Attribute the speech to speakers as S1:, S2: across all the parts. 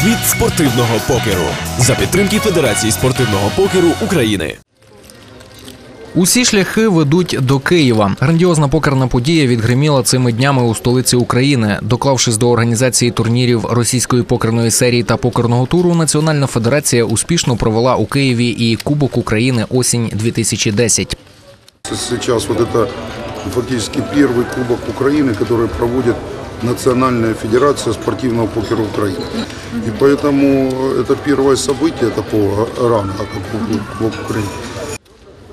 S1: Світ спортивного покеру за підтримки Федерації спортивного покеру України.
S2: Усі шляхи ведуть до Києва. Грандіозна покерна подія відгриміла цими днями у столиці України. Доклавшись до організації турнірів російської покерної серії та покерного туру, Національна федерація успішно провела у Києві і Кубок України осінь 2010
S3: Сейчас вот это фактически первый Кубок Украины, который проводит Национальная Федерация спортивного покера Украины. И поэтому это первое событие такого ранга, как Кубок Украины.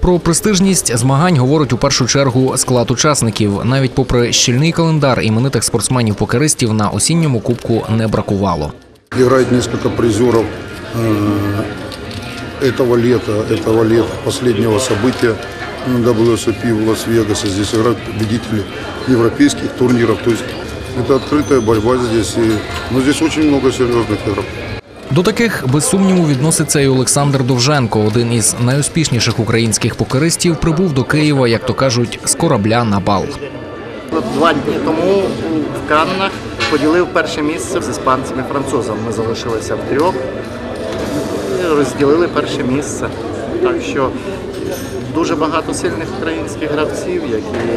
S2: Про престижність змагань говорить у першу чергу склад учасників. Навіть попри щільний календар іменитих спортсменів-покеристів на осінньому кубку не бракувало.
S3: Играет несколько призеров э, этого лета, этого лета, последнего события WSOP в Лас-Вегасе. Здесь играют победители европейских турниров. То есть это открытая борьба здесь. И, но здесь очень много серьезных игроков.
S2: До таких без сумніву відноситься і Олександр Довженко, один із найуспішніших українських покеристів, прибув до Києва, як то кажуть, з корабля на бал.
S4: От Два дні тому в Каннах поділив перше місце з іспанцями і французами. Ми залишилися в трьох і розділили перше місце. Так що дуже багато сильних українських гравців, які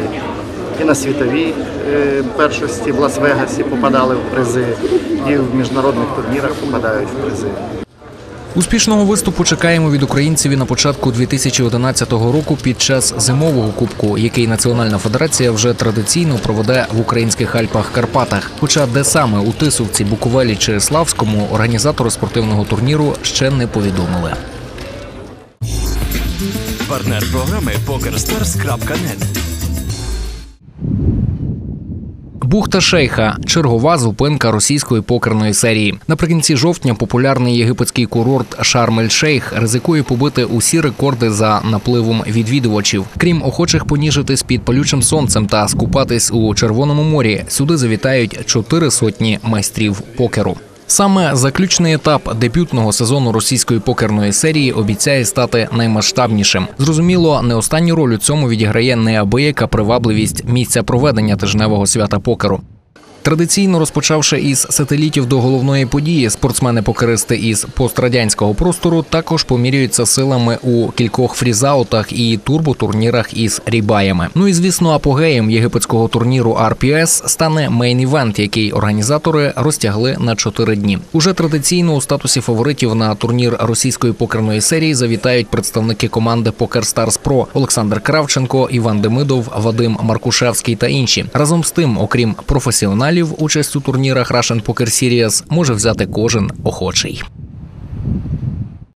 S4: і на світовій е, першості в Лас-Вегасі попадали в призи, і в міжнародних турнірах попадають в призи.
S2: Успішного виступу чекаємо від українців і на початку 2011 року під час зимового кубку, який Національна федерація вже традиційно проведе в українських Альпах Карпатах. Хоча де саме у Тисовці, Буковелі чи Славському організатори спортивного турніру ще не повідомили.
S1: Партнер програми PokerStars.net
S2: Бухта Шейха чергова зупинка російської покерної серії. Наприкінці жовтня популярний єгипетський курорт Шарм-ель-Шейх ризикує побити усі рекорди за напливом відвідувачів. Крім охочих поніжитись під палючим сонцем та скупатись у Червоному морі, сюди завітають чотири сотні майстрів покеру. Саме заключний етап дебютного сезону російської покерної серії обіцяє стати наймасштабнішим. Зрозуміло, не останню роль у цьому відіграє неабияка привабливість місця проведення тижневого свята покеру. Традиційно розпочавши із сателітів до головної події, спортсмени-покеристи із пострадянського простору також поміряються силами у кількох фрізаутах і турботурнірах із рібаями. Ну і звісно, апогеєм єгипетського турніру RPS стане мейн-івент, який організатори розтягли на чотири дні. Уже традиційно у статусі фаворитів на турнір російської покерної серії завітають представники команди Poker Stars Pro Олександр Кравченко, Іван Демидов, Вадим Маркушевський та інші. Разом з тим, окрім професіоналів, участь у турнірах Russian Poker Series може взяти кожен охочий.